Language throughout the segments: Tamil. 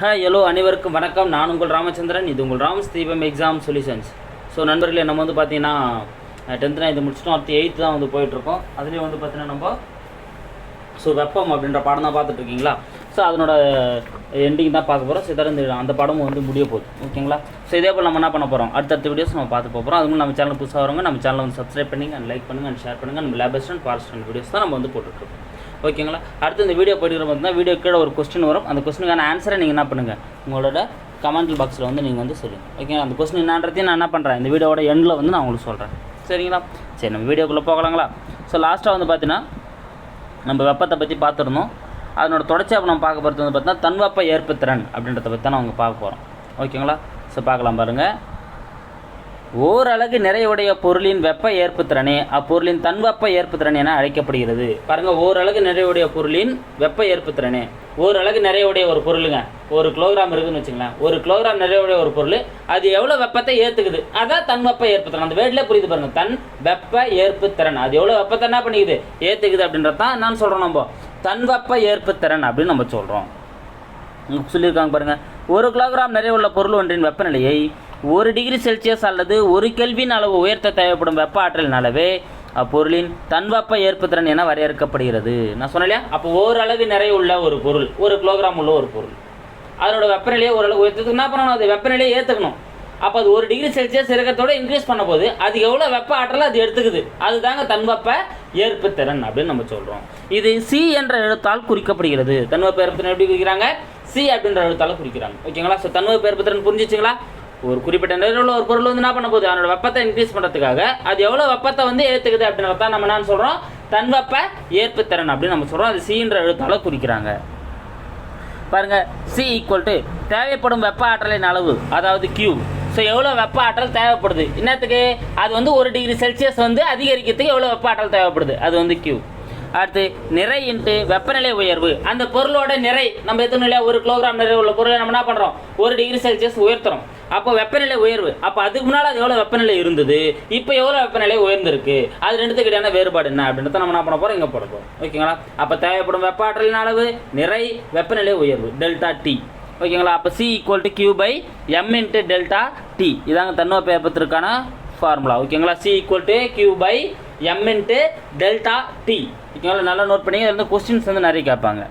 ஹாய் ஹலோ அனைவருக்கும் வணக்கம். நான் உங்கள் ராமச்சந்திரன். இது உங்கள் ராமஸ் தீபம் எக்ஸாம் சொல்யூஷன்ஸ் ஸோ நண்பர்களே நம்ம வந்து பார்த்தீங்கன்னா டென்த்து இது முடிச்சிட்டோம். அடுத்து எயித்து தான் வந்து போயிட்டுருக்கோம். அதுலேயும் வந்து பார்த்தீங்கன்னா நம்ம ஸோ வெப்பம் அப்படின்ற பாடம் தான் பார்த்துட்ருக்கீங்களா ஸோ அதனோட எண்டிங் தான் பார்க்க போகிறோம் ஸோ அந்த படமும் வந்து முடிய போகுது. ஓகேங்களா? ஸோ இதே போல் நம்ம என்ன பண்ண போகிறோம் அடுத்தடுத்த வீடியோஸ் நம்ம பார்த்து போகிறோம் அதுவும் நம்ம சேனல் புதுசாக வரவங்க நம்ம சேனலை வந்து சப்ஸ்கிரைப் பண்ணுங்கள் அண்ட் லைக் பண்ணுங்கள் அண்ட் ஷேர் பண்ணுங்கள் நம்ம latest and forest and videos தான் நம்ம வந்து போட்டுட்ருக்கோம் ஓகேங்களா? அடுத்து இந்த வீடியோ போயிட்டு பார்த்தீங்கன்னா வீடியோ கீழே ஒரு கொஸ்டின் வரும். அந்த கொஸ்டினுக்கான ஆன்சரை நீங்கள் என்ன பண்ணுங்கள் உங்களோட கமெண்ட் பாக்ஸில் வந்து நீங்கள் வந்து சொல்லுங்கள் ஓகேங்களா? அந்த கொஸ்டின் என்னன்றதையும் நான் என்ன பண்ணுறேன் இந்த வீடியோவோட எண்டில் வந்து நான் உங்களுக்கு சொல்கிறேன் சரிங்களா? சரி நம்ம வீடியோக்குள்ளே போகலாங்களா? ஸோ லாஸ்ட்டாக வந்து பார்த்தீங்கன்னா நம்ம வெப்பத்தை பற்றி பார்த்துருந்தோம். அதனோட தொடர்ச்சியாக நம்ம பார்க்க போகிறது வந்து பார்த்தீங்கன்னா தன்வெப்ப ஏற்புத்திறன் அப்படின்றத பற்றி தான் அவங்க பார்க்க போகிறோம் ஓகேங்களா? ஸோ பார்க்கலாம் பாருங்கள் ஓரலகு நிறையுடைய பொருளின் வெப்ப ஏற்புத்திறனே அப்பொருளின் தன்வெப்ப ஏற்புத்திறன் என அழைக்கப்படுகிறது. பாருங்க ஓரலகு நிறையுடைய பொருளின் வெப்ப ஏற்புத்திறனே. ஓரலகு நிறையுடைய ஒரு பொருளுங்க. ஒரு கிலோகிராம் இருக்குன்னு வச்சுங்களேன். ஒரு கிலோகிராம் நிறையுடைய ஒரு பொருள் அது எவ்வளோ வெப்பத்தை ஏற்றுக்குது அதான் தன் வெப்ப ஏற்புத்திறன். அந்த வேர்ட்லேயே புரியுது பாருங்க தன் வெப்ப ஏற்புத்திறன். அது எவ்வளோ வெப்பத்தை என்ன பண்ணிக்குது? ஏற்றுக்குது அப்படின்றது தான் என்னன்னு சொல்கிறோம் நம்ம. தன் வெப்ப ஏற்புத்திறன் அப்படின்னு நம்ம சொல்கிறோம் சொல்லியிருக்காங்க பாருங்க ஒரு கிலோகிராம் நிறைய உள்ள பொருள் ஒன்றின் வெப்பநிலையை ஒரு டிகிரி செல்சியஸ் அல்லது ஒரு கெல்வின் அளவு உயர்த்த தேவைப்படும் வெப்ப ஆற்றலின் அளவே அப்பொருளின் தன்வெப்ப ஏற்புத்திறன் என வரையறுக்கப்படுகிறது. நான் சொன்னேன் அப்போ ஓரளவு நிறைய உள்ள ஒரு பொருள் ஒரு கிலோகிராம் உள்ள ஒரு பொருள். அதனோட வெப்பநிலையை ஓரளவு உயர்த்ததுக்கு என்ன பண்ணணும்? அது வெப்பநிலையை ஏற்றுக்கணும் அப்போ அது ஒரு டிகிரி செல்சியஸ் இருக்கிறதோட இன்க்ரீஸ் பண்ண போது அது எவ்வளோ வெப்ப ஆற்றலை அது எடுத்துக்குது? அதுதாங்க தன்வெப்ப ஏற்புத்திறன் அப்படின்னு நம்ம சொல்கிறோம் இது சி என்ற எழுத்தால் குறிக்கப்படுகிறது. தன்வெப்ப ஏற்புத்திறன் எப்படி குறிக்கிறாங்க? சி அப்படின்ற எழுத்தால் குறிக்கிறாங்க. ஓகேங்களா? ஸோ தன்வெப்ப ஏற்புத்திறன் புரிஞ்சிச்சுங்களா? ஒரு குறிப்பிட்ட நிலையில் உள்ள ஒரு பொருள் வந்து என்ன பண்ண போகுது? அதனோட வெப்பத்தை இன்க்ரீஸ் பண்ணுறதுக்காக அது எவ்வளோ வெப்பத்தை வந்து ஏற்றுக்குது அப்படின்றத தான் நம்ம என்ன சொல்கிறோம் தன்வெப்ப ஏற்புத்திறன் அப்படின்னு நம்ம சொல்கிறோம் அது சின்ற எழுத்தால் குறிக்கிறாங்க. பாருங்கள் சி ஈக்குவல் டு தேவைப்படும் வெப்ப ஆற்றலின் அளவு அதாவது கியூ ஸோ எவ்வளோ வெப்ப ஆற்றல் தேவைப்படுது? என்னத்துக்கு? அது வந்து ஒரு டிகிரி செல்சியஸ் வந்து அதிகரிக்கிறதுக்கு எவ்வளோ வெப்ப ஆற்றல் தேவைப்படுது? அது வந்து கியூ அடுத்து நிறை இன்ட்டு வெப்பநிலை உயர்வு. அந்த பொருளோட நிறை நம்ம எத்தனை இல்லையா? ஒரு கிலோகிராம் நிறை உள்ள பொருளை நம்ம என்ன பண்ணுறோம் ஒரு டிகிரி செல்சியஸ் உயர்த்துறோம். அப்போ வெப்பநிலை உயர்வு. அப்போ அதுக்கு முன்னால் அது எவ்வளோ வெப்பநிலை இருந்தது? இப்போ எவ்வளோ வெப்பநிலை உயர்ந்திருக்கு? அது ரெண்டுத்துக்கு இடையான வேறுபாடு என்ன அப்படின்றத நம்ம என்ன பண்ண போகிறோம் இங்கே போட போகிறோம் ஓகேங்களா? அப்போ தேவைப்படும் வெப்ப ஆற்றலின் அளவு நிறை வெப்பநிலை உயர்வு. டெல்டா டி ஓகேங்களா? அப்போ C equal to Q by M into delta T இதாங்க தன்வெப்ப பேப்பத்திற்கான ஃபார்முலா ஓகேங்களா? C equal to Q by M into delta T ஓகேங்களா நல்லா நோட் பண்ணி வந்து கொஸ்டின்ஸ் வந்து நிறைய கேட்பாங்க.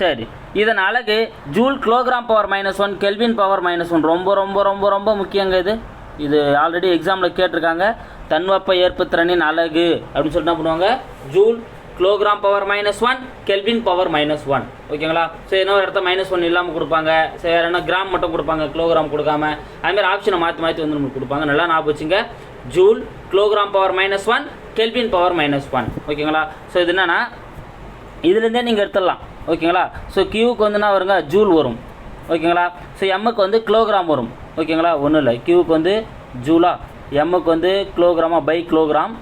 சரி. இதன் அழகு joule kilogram power minus one kelvin power minus one ரொம்ப ரொம்ப ரொம்ப ரொம்ப முக்கியங்க இது. இது ஆல்ரெடி எக்ஸாமில் கேட்டிருக்காங்க. தன்வெப்ப ஏற்புத்திறனின் அழகு அப்படின்னு சொல்லிட்டு என்ன பண்ணுவாங்க? Joule kilogram power minus one kelvin power minus one ஓகேங்களா ஸோ இன்னொரு இடத்த மைனஸ் ஒன் இல்லாமல் கொடுப்பாங்க. சரி வேறு என்ன? கிராம் மட்டும் கொடுப்பாங்க கிலோகிராம் கொடுக்காம. அதுமாதிரி ஆப்ஷனை மாற்றி மாற்றி வந்து நம்மளுக்கு கொடுப்பாங்க. நல்லா ஞாபகம் வச்சுங்க. Joule kilogram power minus one kelvin power minus one ஓகேங்களா ஸோ இது என்னென்னா இதுலேருந்தே நீங்கள் எடுத்துடலாம். ஓகேங்களா ஸோ கியூவுக்கு வந்து என்ன வருங்க? ஜூல் வரும். ஓகேங்களா ஸோ எம்முக்கு வந்து கிலோகிராம் வரும். ஓகேங்களா ஒன்றும் இல்லை. கியூவுக்கு வந்து ஜூலா எம்முக்கு வந்து கிலோகிராமா பை கிலோகிராம்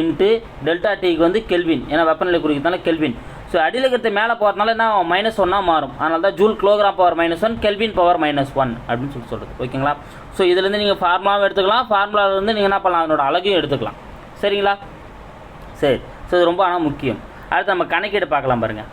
இன்ட்டு டெல்டா டிக்கு வந்து கெல்வின் ஏன்னா வெப்பநிலை குறிக்கிறதுனால கெல்வின் ஸோ அடியில் இருக்கிறது மேலே போகிறதுனால என்ன மைனஸ் ஒன்னாக மாறும். அதனால தான் joule kilogram power minus one kelvin power minus one அப்படின்னு சொல்லி சொல்கிறது ஓகேங்களா ஸோ இதுலேருந்து நீங்கள் ஃபார்முலாவும் எடுத்துக்கலாம். ஃபார்முலாவிலேருந்து நீங்கள் என்ன பண்ணலாம்? அதனோட அழகையும் எடுத்துக்கலாம். சரிங்களா? சரி ஸோ இது ரொம்ப ஆனால் முக்கியம். அடுத்து நம்ம கணக்கீடு பார்க்கலாம் பாருங்கள்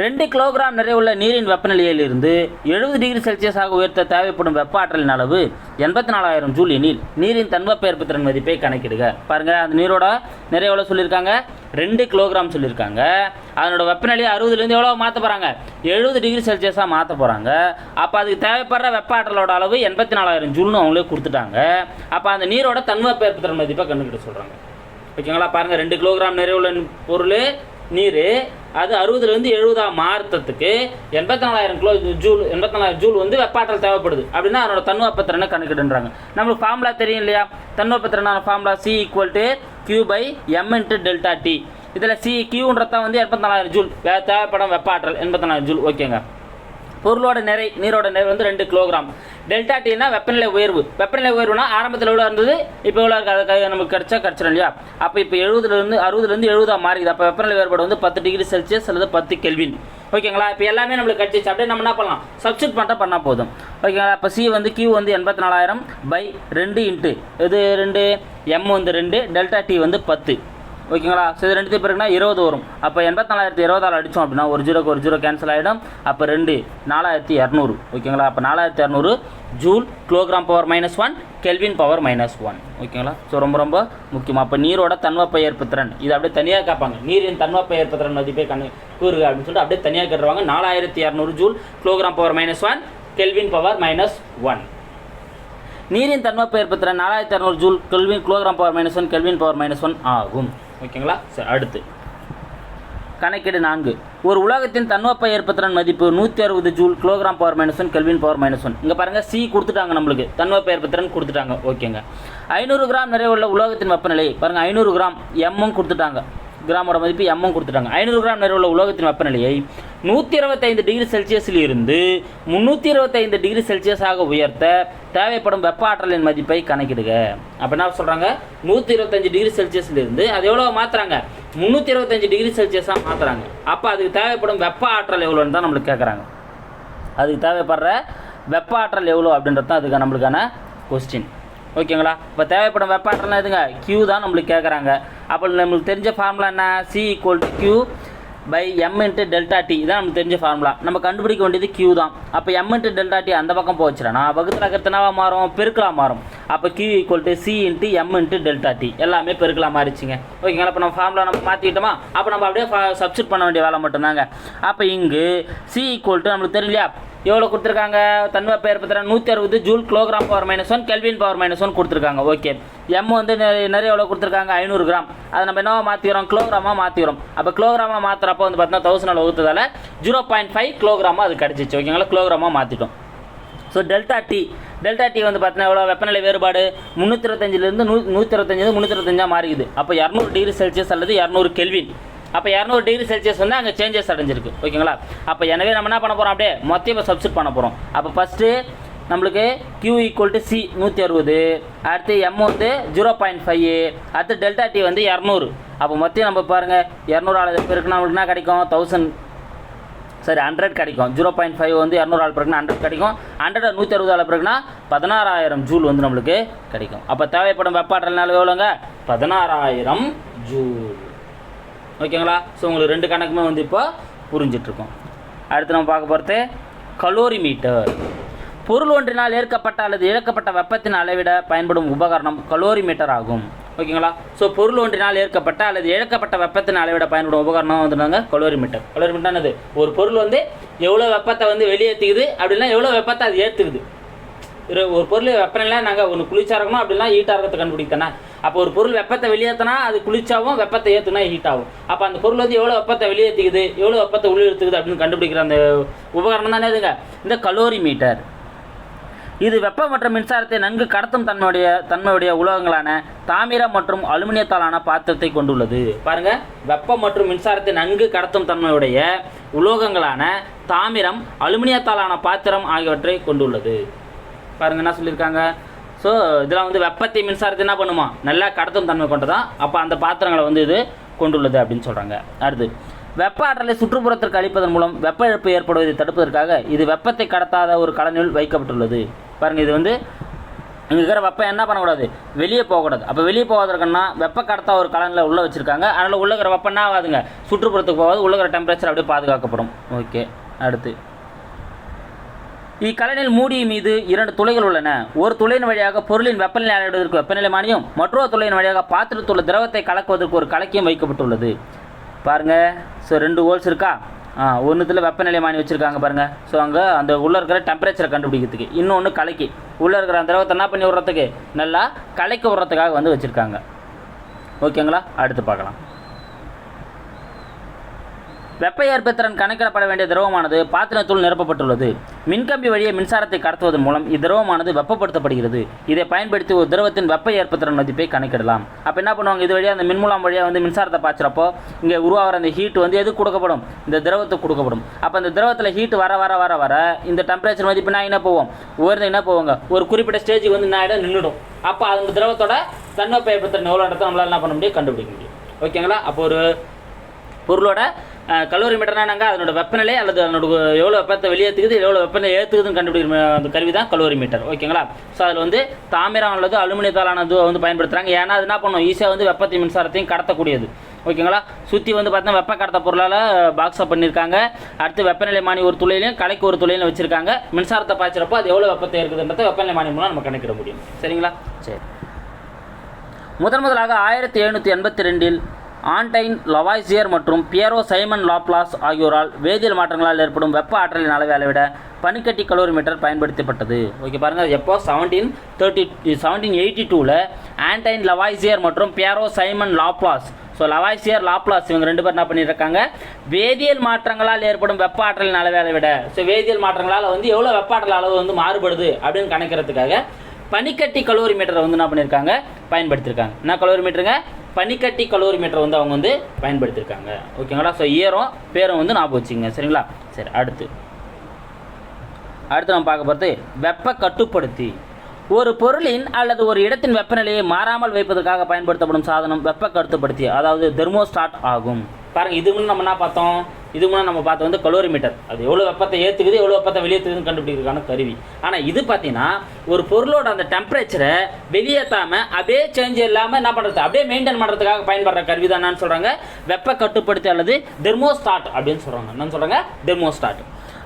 ரெண்டு கிலோகிராம் நிறைவுள்ள நீரின் வெப்பநிலையிலிருந்து எழுபது டிகிரி செல்சியஸாக உயர்த்த தேவைப்படும் வெப்ப ஆற்றலின் அளவு எண்பத்தி நாலாயிரம் ஜூல் எனில் நீரின் தன்வெப்ப ஏற்புத்திறன் மதிப்பை கணக்கிடுக. பாருங்கள் அந்த நீரோட நிறைய எவ்வளோ சொல்லியிருக்காங்க? ரெண்டு கிலோகிராம் சொல்லியிருக்காங்க. அதனோட வெப்பநிலையை அறுபதுலேருந்து எவ்வளோ மாற்ற போகிறாங்க எழுபது டிகிரி செல்சியஸாக மாற்ற போகிறாங்க அப்போ அதுக்கு தேவைப்படுற வெப்ப ஆற்றலோட அளவு எண்பத்தி நாலாயிரம் ஜூல்னு அவங்களே கொடுத்துட்டாங்க. அப்போ அந்த நீரோட தன்வெப்ப ஏற்புத்திறன் மதிப்பை கண்டுக்கிட்ட சொல்கிறாங்க ஓகேங்களா? பாருங்கள் ரெண்டு கிலோகிராம் நிறைவுள்ள பொருள் நீர். அது அறுபதுலேருந்து எழுபதாக மாறுறதுக்கு எண்பத்தி நாலாயிரம் கிலோ ஜூல் எண்பத்தி நாலாயிரம் ஜூல் வந்து வெப்பாற்றல் தேவைப்படுது. அப்படின்னா அதனோட தன்வெப்பத்திறனை கணக்கிடுன்றாங்க. நம்மளுக்கு ஃபார்முலா தெரியும் இல்லையா? தன்வெப்பத்திறனான formula C equal to Q by M into delta T இதில் சி கியூன்றதான் வந்து எண்பத்தி நாலாயிரம் ஜூல் தேவைப்படும் வெப்பாற்றல் எண்பத்தி நாலாயிரம் ஜூல். ஓகேங்க. பொருளோட நிறை நீரோட நிறை வந்து ரெண்டு கிலோகிராம் டெல்டா டீனா வெப்பநிலை உயர்வு. வெப்பநிலை உயர்வுனா ஆரம்பத்தில் எவ்வளோ இருந்தது? இப்போ எவ்வளோ இருக்குது நமக்கு கிடச்சா கிடச்சிடும் இல்லையா? அப்போ இப்போ எழுபதுலேருந்து அறுபதுலேருந்து எழுபதா மாறிக்குது. அப்போ வெப்பநிலை வேறுபாடு வந்து பத்து டிகிரி செல்சியஸ் அல்லது பத்து கெல்வின் ஓகேங்களா? இப்போ எல்லாமே நம்மளுக்கு கிடச்சிச்சு அப்படியே நம்ம என்ன பண்ணலாம்? சப்ஸ்டியூட் பண்ணிட்டா பண்ணால் போதும். ஓகேங்களா? இப்போ சி வந்து கியூ வந்து எண்பத்தி நாலாயிரம் பை ரெண்டு இன்ட்டு இது ரெண்டு எம் வந்து ரெண்டு டெல்டா டி வந்து பத்து. ஓகேங்களா? ஸோ இது ரெண்டு பிறகுனா இருபது வரும். அப்போ எண்பத்தி நாலாயிரத்தி இருபதால் அடித்தோம் அப்படின்னா ஒரு ஜீரோக்கு ஒரு ஜீரோ கேன்சல் ஆகிடும் அப்போ ரெண்டு நாலாயிரத்தி இரநூறு. ஓகேங்களா? அப்போ நாலாயிரத்தி இரநூறு joule kilogram power minus one kelvin power minus one ஓகேங்களா? ஸோ ரொம்ப ரொம்ப முக்கியமாக அப்போ நீரோட தன்வப்ப ஏற்புத்திறன் இது அப்படியே தனியாக கேட்பாங்க நீரின் தன்வப்ப ஏற்புத்திறன் மதிப்பே கண் கூறுக அப்படின்னு சொல்லிட்டு அப்படியே தனியாக கேட்டுருவாங்க நாலாயிரத்தி இரநூறு joule kilogram power minus one kelvin power minus one நீரின் தன்வப்ப ஏற்புத்திறன் நாலாயிரத்தி இரநூறு joule kelvin kilogram power minus one kelvin power minus one ஆகும். ஓகேங்களா? சரி அடுத்து. கணக்கீடு நான்கு. ஒரு உலகத்தின் தன்வப்ப ஏற்பத்திறன் மதிப்பு நூற்றி அறுபது joule kilogram power minus one kelvin power minus one இங்கே பாருங்கள் சி கொடுத்துட்டாங்க நம்மளுக்கு. தன்வப்ப ஏற்பத்திறன் கொடுத்துட்டாங்க. ஓகேங்க. ஐநூறு கிராம் நிறைவுள்ள உலகத்தின் வெப்பநிலை பாருங்கள் ஐநூறு கிராம் எம்மும் கொடுத்துட்டாங்க. கிராமோட மதிப்பு எம்மும் கொடுத்துட்டாங்க. ஐநூறு கிராம் நிறைவுள்ள உலகத்தின் வெப்பநிலையை நூற்றி இருபத்தைந்து டிகிரி செல்சியஸில் இருந்து முந்நூற்றி இருபத்தைந்து டிகிரி செல்சியஸாக உயர்த்த தேவைப்படும் வெப்ப ஆற்றலின் மதிப்பை கணக்கிடுக. அப்போ என்ன சொல்கிறாங்க நூற்றி இருபத்தஞ்சு டிகிரி செல்சியஸில் இருந்து அது எவ்வளோ மாற்றுறாங்க முந்நூற்றி இருபத்தஞ்சு டிகிரி செல்சியஸாக மாற்றுறாங்க அப்போ அதுக்கு தேவைப்படும் வெப்ப ஆற்றல் எவ்வளோன்னு தான் நம்மளுக்கு கேட்குறாங்க அதுக்கு தேவைப்படுற வெப்ப ஆற்றல் எவ்வளோ அப்படின்றது தான் அதுக்கு நம்மளுக்கான கொஸ்டின் ஓகேங்களா? இப்போ தேவைப்படும் வெப்ப ஆற்றல் எதுங்க? கியூ தான் நம்மளுக்கு கேட்குறாங்க அப்போ நம்மளுக்கு தெரிஞ்ச ஃபார்முலா என்ன? C equal to Q by M into delta T இதான் நமக்கு தெரிஞ்ச ஃபார்முலா நம்ம கண்டுபிடிக்க வேண்டியது கியூ தான். அப்போ எம் இன்ட்டு டெல்டா டி அந்த பக்கம் போச்சுன்னா வகுத்துல கருத்தனாவா மாறும்? பெருக்கலாக மாறும். அப்போ Q equal to C into M into delta T எல்லாமே பெருக்கலாக மாறிச்சுங்க ஓகேங்களா இப்போ நம்ம ஃபார்முலா நம்ம மாற்றிக்கிட்டோமா அப்போ நம்ம அப்படியே சப்ஸ்டிட் பண்ண வேண்டிய வேலை மட்டும்தாங்க. அப்போ இங்கு சி ஈக்குவல் டு நம்மளுக்கு தெரியலையா எவ்வளோ கொடுத்துருக்காங்க? தன்வ பெயர் பத்திரம் நூற்றி அறுபது joule kilogram power minus one kelvin power minus one கொடுத்துருக்காங்க. ஓகே எம் வந்து நிறைய நிறைய எவ்வளோ கொடுத்துருக்காங்க? ஐநூறு கிராம். அதை நம்ம என்னவா மாற்றிக்கிறோம் கிலோகிராமாக மாற்றிக்கிறோம் அப்போ கிலோகிராமாக மாற்றுறப்போ வந்து பார்த்தீங்கன்னா தௌசண்ட் வகுத்ததால் ஜீரோ பாயிண்ட் ஃபைவ் கிலோகிராமாக அது கிடச்சிச்சு. ஓகேங்களா கிலோகிராமாக மாற்றிட்டோம் so delta T delta T வந்து பார்த்தீங்கன்னா எவ்வளோ வெப்பநிலை வேறுபாடு? முந்நூற்றி இருபத்தஞ்சிலேருந்து நூ நூற்றி இருபத்தஞ்சிலேருந்து முந்நூற்றி இருபத்தஞ்சா மாறிக்குது. அப்போ இரநூறு டிகிரி செல்சியஸ் அல்லது இரநூறு கெல்வின் அப்போ இரநூறு டிகிரி செல்சியஸ் வந்து அங்கே சேஞ்சஸ் அடைஞ்சிருக்கு. ஓகேங்களா? அப்போ எனவே நம்ம என்ன பண்ண போகிறோம் அப்படியே மொத்தம் இப்போ சப்ஸ்டிட் பண்ண போகிறோம் அப்போ ஃபஸ்ட்டு நம்மளுக்கு கியூ ஈக்குவல் டு சி நூற்றி அறுபது அடுத்து எம் வந்து ஜீரோ பாயிண்ட் ஃபைவ் அடுத்து டெல்டா டி வந்து இரநூறு. அப்போ மொத்தம் நம்ம பாருங்கள் இரநூறு ஆள் பேருக்கு நம்மளுக்கு என்ன கிடைக்கும்? தௌசண்ட் சரி ஹண்ட்ரட் கிடைக்கும். ஜீரோ பாயிண்ட் ஃபைவ் வந்து இரநூறு ஆள் பிறகுனா ஹண்ட்ரட் கிடைக்கும். ஹண்ட்ரட் நூற்றி அறுபது ஆள் பிறகுனா பதினாறாயிரம் ஜூல் வந்து நம்மளுக்கு கிடைக்கும். அப்போ தேவைப்படும் வெப்பாற்றல் நாள் எவ்வளோங்க பதினாறாயிரம் ஜூல் ஓகேங்களா? ஸோ உங்களுக்கு ரெண்டு கணக்குமே வந்து இப்போ புரிஞ்சிட்ருக்கோம். அடுத்து நம்ம பார்க்க போகிறது கலோரி மீட்டர். பொருள் ஒன்றினால் ஏற்கப்பட்ட அல்லது இழக்கப்பட்ட வெப்பத்தின் அளவிட பயன்படும் உபகரணம் கலோரி மீட்டர் ஆகும். ஓகேங்களா? ஸோ பொருள் ஒன்றினால் ஏற்கப்பட்ட அல்லது இழக்கப்பட்ட வெப்பத்தின் அளவிட பயன்படும் உபகரணம் வந்துருந்தாங்க கலோரி மீட்டர். கலோரி மீட்டர் என்னது? ஒரு பொருள் வந்து எவ்வளோ வெப்பத்தை வந்து வெளியேற்றிக்குது அப்படின்னா எவ்வளோ வெப்பத்தை அது ஏற்றுக்குது ஒரு பொருள் வெப்பநிலை நாங்கள் ஒன்று குளிர்ச்சியாக இருக்கணும் அப்படிலாம் ஹீட்டாக இருக்கிறத கண்டுபிடித்தானே அப்போ ஒரு பொருள் வெப்பத்தை வெளியேற்றினா அது குளிர்ச்சாவும் வெப்பத்தை ஏற்றுனா ஹீட் ஆகும். அப்போ அந்த பொருள் வந்து எவ்வளோ வெப்பத்தை வெளியேற்றிக்குது எவ்வளோ வெப்பத்தை உள்ளிருத்துக்குது அப்படின்னு கண்டுபிடிக்கிற அந்த உபகரணம் தானே இதுங்க? இந்த கலோரி மீட்டர் இது வெப்பம் மற்றும் மின்சாரத்தை நன்கு கடத்தும் தன்மையுடைய தன்மையுடைய உலோகங்களான தாமிரம் மற்றும் அலுமினியத்தாலான பாத்திரத்தை கொண்டுள்ளது. பாருங்க வெப்பம் மற்றும் மின்சாரத்தை நன்கு கடத்தும் தன்மையுடைய உலோகங்களான தாமிரம் அலுமினியத்தாலான பாத்திரம் ஆகியவற்றை கொண்டுள்ளது. பாருங்க என்ன சொல்லியிருக்காங்க? ஸோ இதெல்லாம் வந்து வெப்பத்தை மின்சாரத்தை என்ன பண்ணுமா? நல்லா கடத்தும் தன்மை கொண்டதான் அப்போ அந்த பாத்திரங்களை வந்து இது கொண்டுள்ளது அப்படின்னு சொல்கிறாங்க அடுத்து வெப்ப ஆற்றலை சுற்றுப்புறத்திற்கு அளிப்பதன் மூலம் வெப்ப இழப்பு ஏற்படுவதை தடுப்பதற்காக இது வெப்பத்தை கடத்தாத ஒரு கலனில் வைக்கப்பட்டுள்ளது. பாருங்க இது வந்து இங்கே இருக்கிற வெப்பம் என்ன பண்ணக்கூடாது? வெளியே போகக்கூடாது. அப்போ வெளியே போவதற்குன்னா வெப்ப கடத்தா ஒரு கலனில் உள்ளே வச்சுருக்காங்க. அதனால் உள்ளே இருக்கிற வெப்பம் என்ன ஆகாதுங்க? சுற்றுப்புறத்துக்கு போகாது. உள்ளே இருக்கிற டெம்பரேச்சர் அப்படியே பாதுகாக்கப்படும். ஓகே அடுத்து. இக்கலனில் மூடி மீது இரண்டு துளைகள் உள்ளன. ஒரு துளையின் வழியாக பொருளின் வெப்பநிலை அளவிடுவதற்கு வெப்பநிலைமானியும் மற்றொரு துளையின் வழியாக பாத்திரத்தில் உள்ள திரவத்தை கலக்குவதற்கு ஒரு கலக்கியம் வைக்கப்பட்டுள்ளது. பாருங்கள் ஸோ ரெண்டு ஹோல்ஸ் இருக்கா? ஆ ஒன்றுத்தில் வெப்பநிலை மானி வச்சுருக்காங்க பாருங்கள் ஸோ அங்கே அந்த உள்ளே இருக்கிற டெம்பரேச்சரை கண்டுபிடிக்கிறதுக்கு. இன்னொன்று கலக்கி. உள்ளே இருக்கிற அந்த திரவத்தை என்ன பண்ணி விட்றதுக்கு? நல்லா கலைக்க விட்றதுக்காக வந்து வச்சுருக்காங்க. ஓகேங்களா அடுத்து பார்க்கலாம். வெப்ப ஏற்பத்திறன் கணக்கிடப்பட வேண்டிய திரவமானது பாத்திரத்துள் நிரப்பப்பட்டுள்ளது. மின்கம்பி வழியே மின்சாரத்தை கடத்துவதன் மூலம் இத்திரவமானது வெப்பப்படுத்தப்படுகிறது. இதை பயன்படுத்தி ஒரு திரவத்தின் வெப்ப ஏற்பத்திறன் மதிப்பை கணக்கிடலாம். அப்போ என்ன பண்ணுவாங்க? இது வழியாக அந்த மின்மூலம் வழியாக வந்து மின்சாரத்தை பாய்ச்சிறப்போ இங்கே உருவாகிற அந்த ஹீட் வந்து எது கொடுக்கப்படும்? இந்த திரவத்துக்கு கொடுக்கப்படும். அப்போ அந்த திரவத்தில் ஹீட் வர வர வர வர இந்த டெம்பரேச்சர் மதிப்பு என்ன என்ன போவோம்? உயர்ந்து என்ன போவாங்க? ஒரு குறிப்பிட்ட ஸ்டேஜுக்கு வந்து நான் ஆகிடும் நின்றுடும். அப்போ அந்த திரவத்தோட தன்வெப்ப ஏற்பத்திறன் எவ்வளோன்றதை நம்மளால் என்ன பண்ண முடியும்? கண்டுபிடிக்க முடியும். ஓகேங்களா? அப்போ ஒரு பொருளோட கல்லூரி மீட்டர்னா என்னங்க அதனோட வெப்பநிலை அல்லது அதனோட எவ்வளோ வெப்பத்தை வெளியேற்றுக்குது எவ்வளோ வெப்பநிலை ஏற்றுக்குதுன்னு கண்டுபிடிக்கிற அந்த கருவி தான் கல்லூரி மீட்டர். ஓகேங்களா? ஸோ அதில் வந்து தாமிரம் அல்லது அலுமினியத்தாலானது வந்து பயன்படுத்துகிறாங்க ஏன்னா அது என்ன பண்ணும்? ஈஸியாக வந்து வெப்பத்தையும் மின்சாரத்தையும் கடத்தக்கூடியது. ஓகேங்களா? சுற்றி வந்து பார்த்தீங்கன்னா வெப்ப கடத்த பொருளால் பாக்ஸாக பண்ணியிருக்காங்க அடுத்து வெப்பநிலை மானி ஒரு துளையிலையும் கலைக்கு ஒரு துளையிலும் வச்சுருக்காங்க. மின்சாரத்தை பாய்ச்சிறப்போ அது எவ்வளோ வெப்பத்தை இருக்குதுன்றத வெப்பநிலை மானி மூலம் நம்ம கணக்கிட முடியும். சரிங்களா? சரி. முதன் முதலாக ஆயிரத்தி எழுநூற்றி எண்பத்தி ரெண்டில் ஆன்டைன் லவாய்சியர் மற்றும் பியரோ சைமன் லாப்லாஸ் ஆகியோரால் வேதியியல் மாற்றங்களால் ஏற்படும் வெப்ப ஆற்றலின் அளவை அளவிட பனிக்கட்டி கலோரிமீட்டர் பயன்படுத்தப்பட்டது. ஓகே பாருங்கள் எப்போ? செவன்டீன் தேர்ட்டி செவன்டீன் எயிட்டி டூவில் ஆன்டைன் லவாய்சியர் மற்றும் Pierre Simon Laplace. So Lavoisier Laplace இவங்க ரெண்டு பேர் என்ன பண்ணியிருக்காங்க? வேதியியல் மாற்றங்களால் ஏற்படும் வெப்ப ஆற்றலின் அளவை அளவிட. ஸோ வேதியியல் மாற்றங்களால் வந்து எவ்வளோ வெப்ப ஆற்றல் அளவு வந்து மாறுபடுது அப்படின்னு கணக்கிறதுக்காக பனிக்கட்டி கலோரி மீட்டரை வந்து என்ன பண்ணியிருக்காங்க? பயன்படுத்தியிருக்காங்க. என்ன கலோரி மீட்டருங்க? பனிக்கட்டி கலோரி மீட்டர் வந்து அவங்க வந்து பயன்படுத்தியிருக்காங்க ஓகேங்களா ஸோ இயரும். பேரும் வந்து ஞாபகம் வச்சுங்க சரிங்களா? சரி அடுத்து. அடுத்து நம்ம பார்க்க போகிறது வெப்ப கட்டுப்படுத்தி. ஒரு பொருளின் அல்லது ஒரு இடத்தின் வெப்பநிலையை மாறாமல் வைப்பதற்காக பயன்படுத்தப்படும் சாதனம் வெப்ப கட்டுப்படுத்தி அதாவது தெர்மோஸ்டாட் ஆகும். பாருங்கள் இது முன்னே நம்ம என்ன பார்த்தோம்? இது முன்னே நம்ம பார்த்து வந்து கலோரிமீட்டர் அது எவ்வளோ வெப்பத்தை ஏற்றுக்குது எவ்வளோ வெப்பத்தை வெளியேற்றுக்குதுன்னு கண்டுபிடிக்கிறதுக்கான கருவி. ஆனால் இது பார்த்தீங்கன்னா ஒரு பொருளோட அந்த டெம்பரேச்சரை வெளியேற்றாமல் அப்படியே சேஞ்ச் இல்லாமல் என்ன பண்ணுறது அப்படியே மெயின்டைன் பண்ணுறதுக்காக பயன்படுற கருவி தான் சொல்கிறாங்க வெப்ப கட்டுப்படுத்தி அல்லது தெர்மோஸ்டாட் அப்படின்னு சொல்கிறாங்க என்னன்னு சொல்கிறாங்க தெர்மோஸ்டாட்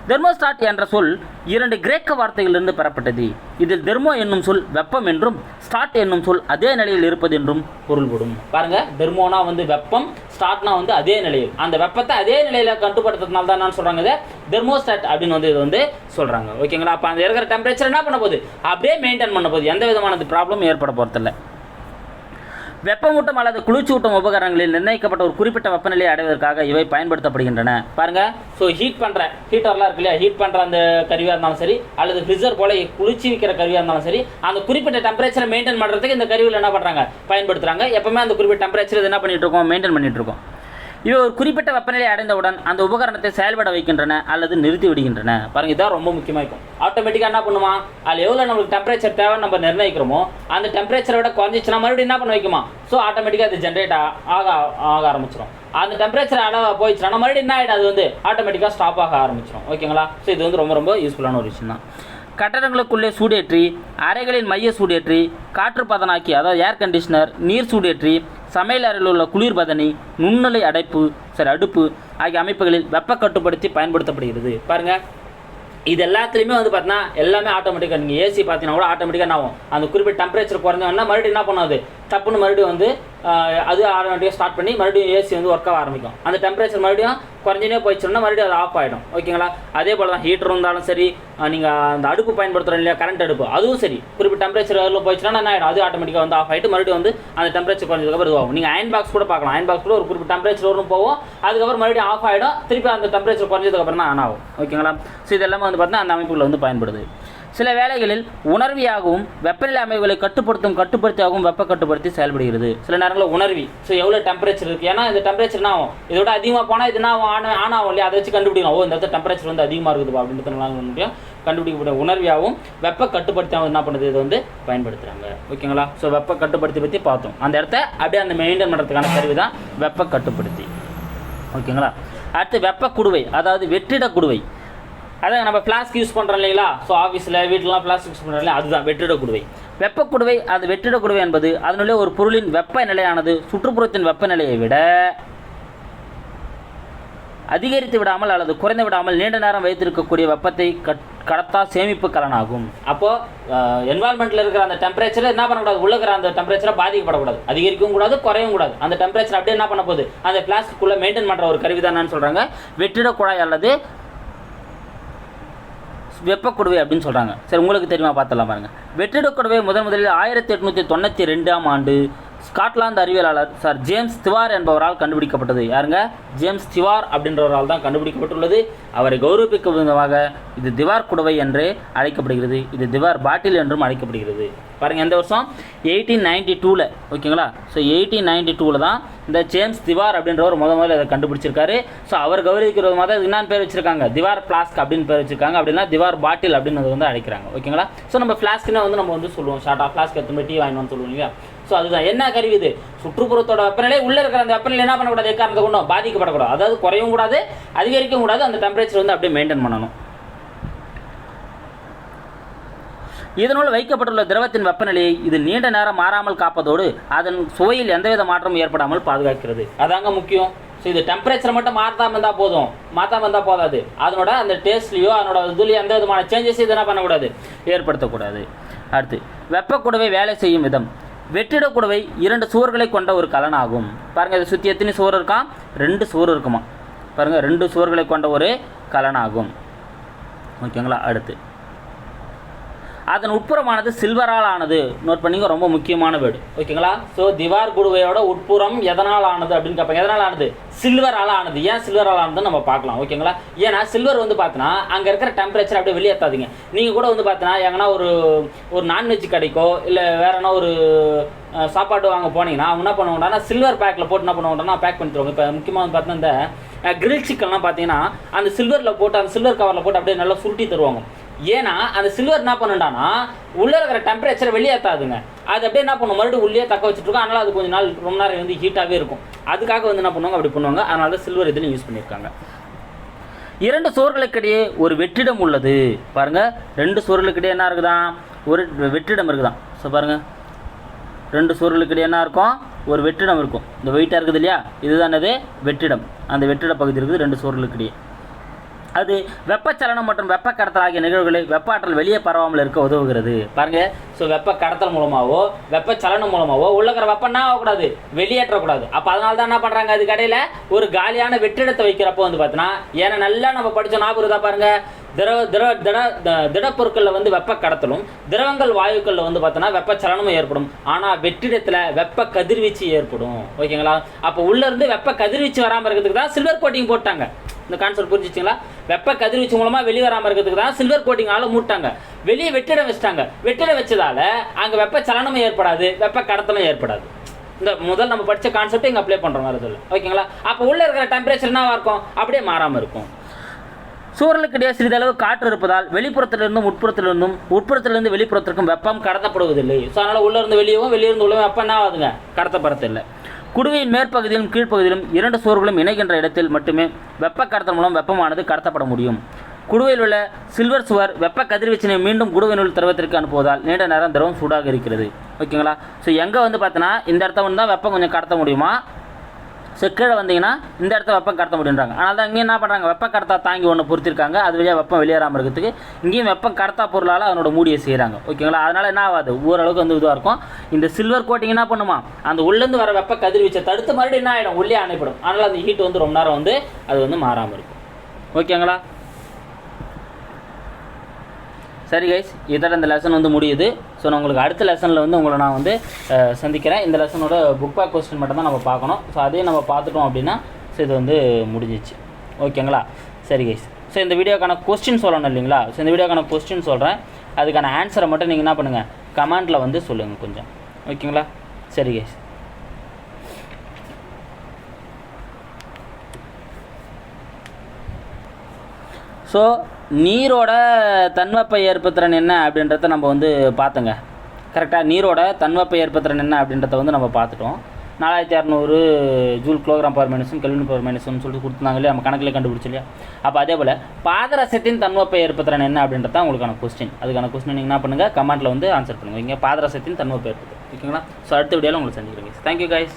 தெர்மோஸ்டாட் என்ற சொல் இரண்டு கிரேக்க வார்த்தைகளிலிருந்து பெறப்பட்டது. இதில் தெர்மோ என்னும் சொல் வெப்பம் என்றும் ஸ்டாட் என்னும் சொல் அதே நிலையில் இருப்பது என்றும் பொருள்படும். பாருங்க தெர்மோனா வந்து வெப்பம் ஸ்டாட்னா வந்து அதே நிலையில். அந்த வெப்பத்தை அதே நிலையில கட்டுப்படுத்துறதுனால தான் என்ன சொல்றாங்க இதை தெர்மோஸ்டாட் அப்படின்னு வந்து இது வந்து சொல்றாங்க. ஓகேங்களா? அப்போ அந்த இருக்கிற டெம்பரேச்சர் என்ன பண்ண போகுது? அப்படியே மெயின்டைன் பண்ண போகுது. எந்த விதமான ப்ராப்ளம் ஏற்பட போகிறதில்ல வெப்பமூட்டம் அல்லது குளிர்ச்சியூட்டும் உபகரணங்களில் நிர்ணயிக்கப்பட்ட ஒரு குறிப்பிட்ட வெப்பநிலையை அடைவதற்காக இவை பயன்படுத்தப்படுகின்றன. பாருங்க. ஸோ ஹீட் பண்ற ஹீட்டர்லாம் இருக்கு இல்லையா? ஹீட் பண்ற அந்த கருவியாக இருந்தாலும் சரி அல்லது ஃப்ரிட்ஜர் போல குளிர்ச்சி வைக்கிற கருவியாக இருந்தாலும் சரி அந்த குறிப்பிட்ட டெம்பரேச்சரை மெயின்டைன் பண்றதுக்கு இந்த கருவியில் என்ன பண்றாங்க? பயன்படுத்துறாங்க. எப்பவுமே அந்த குறிப்பிட்ட டெம்பரேச்சர் என்ன பண்ணிட்டு இருக்கோம்? மெயின்டைன் பண்ணிட்டு இருக்கோம். இவை ஒரு குறிப்பிட்ட வெப்பநிலை அடைந்தவுடன் அந்த உபகரணத்தை செயல்பட வைக்கின்றன அல்லது நிறுத்தி விடுகின்றன. பாருங்க இதான் ரொம்ப முக்கியமாக இருக்கும். ஆட்டோமேட்டிக்காக என்ன பண்ணுமா? அதில் எவ்வளோ நம்மளுக்கு டெம்பரேச்சர் தேவை நம்ம நிர்ணயிக்கிறோமோ அந்த டெம்பரேச்சரை விட குறைஞ்சிச்சுன்னா மறுபடியும் என்ன பண்ண வைக்குமா? ஸோ ஆட்டோமேட்டிக்காக அது ஜென்ரேட் ஆக ஆக ஆரம்பிச்சிடும் அந்த டெம்பரேச்சர் அளவு போயிடுச்சுன்னா மறுபடியும் என்ன ஆகிடும் அது வந்து ஆட்டோமேட்டிக்காக ஸ்டாப் ஆக ஆரம்பிச்சிடும் ஓகேங்களா ஸோ இது வந்து ரொம்ப ரொம்ப யூஸ்ஃபுல்லான ஒரு விஷயம் தான் கட்டடங்களுக்குள்ளே சூடேற்றி அறைகளின் மைய சூடேற்றி காற்று பதனாக்கி அதாவது ஏர் கண்டிஷனர் நீர் சூடேற்றி சமையல் அறையில் உள்ள குளிர்பதனை நுண்ணலை அடைப்பு சரி அடுப்பு ஆகிய அமைப்புகளில் வெப்ப கட்டுப்படுத்தி பயன்படுத்தப்படுகிறது. பாருங்கள் இது எல்லாத்துலேயுமே வந்து பார்த்தீங்கன்னா எல்லாமே ஆட்டோமேட்டிக்காக நீங்கள் ஏசி பார்த்தீங்கன்னா கூட ஆட்டோமேட்டிக்காக என்ன ஆகும்? அந்த குறிப்பிட்ட டெம்பரேச்சர் குறைஞ்சோன்னா மறுபடியும் என்ன பண்ணாது டப்புன்னு மறுபடியும் வந்து அது ஆட்டோமேட்டிக்காக ஸ்டார்ட் பண்ணி மறுபடியும் ஏசி வந்து ஒர்க் ஆக ஆரம்பிக்கும். அந்த டெம்பரேச்சர் மறுபடியும் குறைஞ்சினே போயிடுச்சுன்னா மறுபடியும் அது ஆஃப் ஆகிடும் ஓகேங்களா? அதே போல் தான் ஹீட்டர் இருந்தாலும் சரி நீங்கள் அந்த அடுப்பு பயன்படுத்துகிறோம் இல்லையா கரண்ட் அடுப்பு அதுவும் சரி. குறிப்பிட்ட டெம்பரேச்சர் அதில் போயிடுச்சுன்னா என்ன ஆகிடும் அது ஆட்டோமேட்டிக்காக வந்து ஆஃப் ஆகிட்டு மறுபடியும் வந்து அந்த டெம்பரேச்சர் குறைஞ்சதுக்கப்புறம் இதுவாகும். நீங்கள் அயன் பாக்ஸ் கூட பார்க்கலாம். அயன் பாக்ஸ் கூட ஒரு குறிப்பிட்ட டெம்பரேச்சர் வரும் போகும். அதுக்கப்புறம் மறுபடியும் ஆஃப் ஆகிடும் திருப்பி அந்த டெம்பரேச்சர் குறைஞ்சதுக்கப்புறம் தான் ஆன் ஆகும். ஓகேங்களா? ஸோ இது எல்லாமே வந்து பார்த்தீங்கன்னா அந்த அமைப்புகளை வந்து பயன்படுது. சில வேளைகளில் உணர்வியாகவும் வெப்பநிலை அமைவுகளை கட்டுப்படுத்தும் கட்டுப்படுத்தியாகவும் வெப்ப கட்டுப்படுத்தி செயல்படுகிறது. சில நேரங்களில் உணர்வி. ஸோ எவ்வளோ டெம்பரேச்சர் இருக்குது ஏன்னா இந்த டெம்பரேச்சர் என்ன ஆகும்? இதோட அதிகமாக போனால் இது என்ன ஆகும்? ஆன் ஆன் ஆகும் இல்லையா? அதை வச்சு கண்டுபிடிக்கலாம் ஓ இந்த இடத்துல டெம்பரேச்சர் வந்து அதிகமாக இருக்குதுப்பா அப்படின்றதுனால முடியும். கண்டுபிடிக்கக்கூடிய உணர்வியாகவும் வெப்ப கட்டுப்படுத்தியாகவும் என்ன பண்ணுது? இது வந்து பயன்படுத்துகிறாங்க ஓகேங்களா? ஸோ வெப்ப கட்டுப்படுத்தி பற்றி பார்த்தோம். அந்த இடத்த அப்படியே அந்த மெயின்டைன் பண்ணுறதுக்கான கருவி தான் வெப்ப கட்டுப்படுத்தி. ஓகேங்களா? அடுத்து வெப்ப குடுவை. அதாவது வெற்றிட குடுவை. அதான் நம்ம ஃப்ளாஸ்க் யூஸ் பண்ணுறோம் இல்லைங்களா? ஸோ ஆஃபீஸில் வீட்டிலலாம் ஃப்ளாஸ்க் யூஸ் பண்ணுறோம் இல்லையா? அதுதான் வெற்றிட குடுவை. வெப்பக்குடுவை அது வெற்றிட குடுவை என்பது அதனுடைய ஒரு பொருளின் வெப்பநிலையானது சுற்றுப்புறத்தின் வெப்பநிலையை விட அதிகரித்து விடாமல் அல்லது குறைந்து விடாமல் நீண்ட நேரம் வைத்திருக்கக்கூடிய வெப்பத்தை கட் கடத்தா சேமிப்பு கலனாகும் அப்போது என்வால்மெண்ட்டில் இருக்கிற அந்த டெம்பரேச்சரை என்ன பண்ணக்கூடாது? உள்ள இருக்கிற அந்த டெம்பரேச்சரை பாதிக்கப்படக்கூடாது. அதிகரிக்கவும் கூடாது குறையவும் கூடாது. அந்த டெம்பரேச்சர் அப்படியே என்ன பண்ண போகுது? அந்த பிளாஸ்டிக்குள்ளே மெயின்டைன் பண்ணுற ஒரு கருவி தானு சொல்கிறாங்க வெற்றிட குழாய் அல்லது வெப்பக்குடுவை அப்படின்னு சொல்கிறாங்க சரி உங்களுக்கு தெரியுமா? பார்த்துலாம் பாருங்க. வெற்றிடக்குடுவை முதன் முதலில் ஆயிரத்தி எட்நூற்றி தொண்ணூற்றி ரெண்டாம் ஆண்டு ஸ்காட்லாந்து அறிவியலாளர் சார் ஜேம்ஸ் திவார் என்பவரால் கண்டுபிடிக்கப்பட்டது. யாருங்க? ஜேம்ஸ் திவார் அப்படின்றவரால் தான் கண்டுபிடிக்கப்பட்டுள்ளது. அவரை கௌரவிக்கும் விதமாக இது திவார் குடவை என்று அழைக்கப்படுகிறது. இது திவார் பாட்டில் என்றும் அழைக்கப்படுகிறது. பாருங்கள் எந்த வருஷம்? எயிட்டீன் நைன்டி டூவில் ஓகேங்களா? ஸோ எயிட்டீன் நைன்டி டூவில் தான் இந்த ஜேம்ஸ் திவார் அப்படின்றவர் முத முதல்ல இதை கண்டுபிடிச்சிருக்காரு. ஸோ அவர் கௌரவிக்கிற விதமாக தான் இதுக்கு என்னன்னு பேர் வச்சிருக்காங்க. திவார் ஃப்ளாஸ்க் அப்படின்னு பேர் வச்சிருக்காங்க. அப்படின்னா திவார் பாட்டில் அப்படின்னு வந்து அழைக்கிறாங்க. ஓகேங்களா? ஸோ நம்ம ஃப்ளாஸ்க்குன்னு வந்து நம்ம வந்து சொல்லுவோம். ஷார்ட்டாக ஃப்ளாஸ்க் எத்தனை டீ வாங்கினோம்னு சொல்லுவோம் இல்லையா? ஸோ அதுதான். என்ன கருவி இது? சுற்றுப்புறத்தோட வெப்பநிலை உள்ளே இருக்கிற அந்த வெப்பநிலை என்ன பண்ணக்கூடாது? எக்காரணத்தை கொண்டும் பாதிக்கப்படக்கூடாது. அதாவது குறையும் கூடாது அதிகரிக்கவும் கூடாது அந்த டெம்பரேச்சர் வந்து அப்படியே மெயின்டைன் பண்ணணும். இதனால் வைக்கப்பட்டுள்ள திரவத்தின் வெப்பநிலையை இது நீண்ட நேரம் மாறாமல் காப்பதோடு அதன் சுவையில் எந்தவித மாற்றமும் ஏற்படாமல் பாதுகாக்கிறது. அதாங்க முக்கியம். ஸோ இது டெம்பரேச்சர் மட்டும் மாற்றாமல் இருந்தால் போதும். மாற்றாமல் இருந்தால் போதாது. அதனோட அந்த டேஸ்ட்லேயோ அதனோட இதுலேயோ எந்த விதமான சேஞ்சஸ் இதெல்லாம் என்ன பண்ணக்கூடாது? ஏற்படுத்தக்கூடாது. அடுத்து வெப்பக்கூடவே வேலை செய்யும் விதம். வெற்றிடக்குடவை இரண்டு சுவர்களை கொண்ட ஒரு கலனாகும். பாருங்க இதை சுற்றி எத்தனை சுவர் இருக்கான் ரெண்டு சுவர் இருக்குமா? பாருங்க ரெண்டு சுவர்களை கொண்ட ஒரு கலனாகும். ஓகேங்களா அடுத்து. அதன் உட்புறமானது சில்வரால் ஆனது நோட் பண்ணிங்க ரொம்ப முக்கியமான வேர்டு. ஓகேங்களா? ஸோ திவார் குடுவையோட உட்புறம் எதனால் ஆனது அப்படின்னு கேட்பாங்க. எதனால் ஆனது சில்வரால் ஆனது ஏன் சில்வரால் ஆனதுன்னு நம்ம பார்க்கலாம். ஓகேங்களா? ஏன்னா சில்வர் வந்து பார்த்தோன்னா அங்கே இருக்கிற டெம்பரேச்சர் அப்படியே வெளியேற்றாதீங்க நீங்கள் கூட வந்து பார்த்தோன்னா எங்கன்னா ஒரு ஒரு நான்வெஜ் கடைக்கோ இல்லை வேற என்ன ஒரு சாப்பாடு வாங்க போனீங்கன்னா அவங்க என்ன பண்ணுவாங்கன்னா சில்வர் பேக்கில் போட்டு என்ன பண்ணுவாங்கன்னா பேக் பண்ணி தருவாங்க. இப்போ முக்கியமாக வந்து பார்த்தீங்கன்னா இந்த கிரில் சிக்கன்லாம் பார்த்தீங்கன்னா அந்த சில்வரில் போட்டு அந்த சில்வர் கவரில் போட்டு அப்படியே நல்லா சுருட்டி தருவாங்க. ஏன்னா அந்த சில்வர் என்ன பண்ணுண்டானா உள்ளே இருக்கிற டெம்பரேச்சரை வெளியேற்றாதுங்க அது அப்படியே என்ன பண்ணும்? மறுபடியும் உள்ளே தக்க வச்சுட்ருக்கோம் அதனால் அது கொஞ்சம் நாள் ரொம்ப நேரம் வந்து ஹீட்டாகவே இருக்கும். அதுக்காக வந்து என்ன பண்ணுவாங்க? அப்படி பண்ணுவாங்க. அதனால தான் சில்வர் இதில் யூஸ் பண்ணியிருக்காங்க. இரண்டு சுவர்களுக்கிடையே ஒரு வெற்றிடம் உள்ளது. பாருங்க. ரெண்டு சுவர்களுக்கிடையே என்ன இருக்குதான் ஒரு வெற்றிடம் இருக்குதான் ஸோ பாருங்கள் ரெண்டு சுவர்களுக்கிடையே என்ன இருக்கும்? ஒரு வெற்றிடம் இருக்கும். இந்த வெயிட்டாக இருக்குது இல்லையா? இதுதான் என்னது? வெற்றிடம். அந்த வெற்றிட பகுதி இருக்குது. ரெண்டு சுவர்களுக்கிடையே. அது வெப்பச்சலனம் மற்றும் வெப்ப கடத்தல் ஆகிய நிகழ்வுகளை வெப்ப ஆற்றல் வெளியே பரவாமல் இருக்க உதவுகிறது. பாருங்க. ஸோ வெப்ப கடத்தல் மூலமாகவோ வெப்பச்சலனம் மூலமாகவோ உள்ளக்கிற இருக்கிற வெப்பம் என்ன ஆகக்கூடாது? வெளியேற்றக்கூடாது. அப்போ அதனால தான் என்ன பண்ணுறாங்க அது கடையில் ஒரு காலியான வெற்றிடத்தை வைக்கிறப்போ வந்து பார்த்தீங்கன்னா ஏன்னா நல்லா நம்ம படித்த ஞாபகம் இருக்கா பாருங்கள் திரவ திரவ திட த- திடப்பொருட்களில் வந்து வெப்ப கடத்தலும் திரவங்கள் வாயுக்களில் வந்து பார்த்தோன்னா வெப்பச்சலனமும் ஏற்படும். ஆனால் வெற்றிடத்தில் வெப்ப கதிர்வீச்சு ஏற்படும். ஓகேங்களா? அப்போ உள்ளேருந்து வெப்ப கதிர்வீச்சு வராமல் இருக்கிறதுக்கு தான் சில்வர் கோட்டிங் போட்டாங்க. இந்த கான்செப்ட் புரிஞ்சிச்சிங்களா? வெப்ப கதிர்வீச்சு மூலமாக வெளியே வராமல் இருக்கிறதுக்கு தான் சில்வர் கோட்டிங்கால மூட்டாங்க. வெளியே வெற்றிடம் வச்சிட்டாங்க. வெற்றிடம் வச்சதால அங்கே வெப்ப சலனமும் ஏற்படாது வெப்ப கடத்தலும் ஏற்படாது. இந்த முதல் நம்ம படிச்ச கான்செப்ட் இங்கே அப்ளை பண்ணுற மாதிரி சொல்ல ஓகேங்களா? அப்போ உள்ளே இருக்கிற டெம்பரேச்சர் என்னவாக இருக்கும்? அப்படியே மாறாமல் இருக்கும். சூழலுக்கிடையே சிறிதளவு காற்று இருப்பதால் வெளிப்புறத்திலிருந்தும் உட்புறத்திலிருந்தும் உட்புறத்திலிருந்து வெளிப்புறத்திற்கும் வெப்பம் கடத்தப்படுவதில்லை. ஸோ அதனால் உள்ளே இருந்து வெளியவும் வெளியிருந்து உள்ளவும் வெப்பம் என்ன ஆகுதுங்க? கடத்தப்படுறதில்லை. குடுவையின் மேற்பகுதியிலும் கீழ்ப்பகுதியிலும் இரண்டு சுவர்களும் இணைகின்ற இடத்தில் மட்டுமே வெப்ப கடத்தல் மூலம் வெப்பமானது கடத்தப்பட முடியும். குடுவையில் உள்ள சில்வர் சுவர் வெப்ப கதிர்வீச்சினை மீண்டும் குடுவையினுள் திரவத்திற்கு அனுப்புவதால் நீண்ட நேரம் திரவம் சூடாக இருக்கிறது. ஓகேங்களா? ஸோ எங்கே வந்து பார்த்தோன்னா இந்த இடத்த வந்து தான் வெப்பம் கொஞ்சம் கடத்த முடியுமா? ஸோ கீழே வந்தீங்கன்னா இந்த இடத்த வெப்பம் கடத்த முடியுன்றாங்க ஆனால் தான் இங்கேயும் என்ன பண்ணுறாங்க வெப்ப கடத்தா தாங்கி ஒன்று பொருத்திருக்காங்க. அது வழியாக வெப்பம் வெளியேறாமல் இருக்கிறதுக்கு இங்கேயும் வெப்பம் கடத்தா பொருளால் அதனோட மூடியை செய்கிறாங்க ஓகேங்களா? அதனால் என்ன ஆகாது? ஓரளவுக்கு வந்து இதுவாக இருக்கும். இந்த சில்வர் கோட்டிங் என்ன பண்ணுமா? அந்த உள்ளேருந்து வர வெப்ப கதிர்வீச்சை தடுத்து மறுபடியும் என்ன ஆகிடும் உள்ளே அணைப்படும். அதனால் அந்த ஹீட் வந்து ரொம்ப நேரம் வந்து அது வந்து மாறாமல் இருக்கும். ஓகேங்களா? சரி கைஸ் இதோட இந்த லெசன் வந்து முடியுது. ஸோ நான் உங்களுக்கு அடுத்த லெசனில் வந்து உங்களை நான் வந்து சந்திக்கிறேன். இந்த லெசனோட புக் பேக் கொஸ்டின் மட்டும் தான் நம்ம பார்க்கணும். ஸோ அதையும் நம்ம பார்த்துட்டோம் அப்படின்னா ஸோ இது வந்து முடிஞ்சிச்சு. ஓகேங்களா சரி கைஸ் ஸோ இந்த வீடியோக்கான கொஸ்டின் சொல்லணும் இல்லைங்களா? ஸோ இந்த வீடியோக்கான கொஸ்டின் சொல்கிறேன் அதுக்கான ஆன்சரை மட்டும் நீங்கள் என்ன பண்ணுங்கள் கமெண்ட்டில் வந்து சொல்லுங்கள் கொஞ்சம். ஓகேங்களா சரி கைஸ் ஸோ நீரோட தன்வெப்ப ஏற்பத்திறன் என்ன அப்படின்றத நம்ம வந்து பார்த்தோங்க. கரெக்டாக நீரோட தன்வெப்ப ஏற்பத்திறன் என்ன அப்படின்றத வந்து நம்ம பார்த்துட்டோம். நாலாயிரத்தி அறநூறு ஜூல் கிலோகிராம் பர் மைனஸும் கெல்வின் பர் மைனஸும் சொல்லிட்டு கொடுத்துருந்தாங்க இல்லையா? நம்ம கணக்கில் கண்டுபிடிச்சு இல்லையா? அப்போ அதே போல் பாதரசத்தின் தன்வெப்ப ஏற்பத்திறன் என்ன அப்படின்றத உங்களுக்கான கொஸ்டின் அதுக்கான கொஸ்டின் நீங்கள் என்ன பண்ணுங்கள் கமெண்ட்டில் வந்து ஆன்சர் பண்ணுங்கள் இங்கே பாதரசத்தின் தன்வெப்ப ஏற்பத்திறன். ஓகேங்களா? ஸோ அடுத்த வீடியோவில் உங்களுக்கு சந்திக்கிறேன் தேங்க்யூ கைஸ்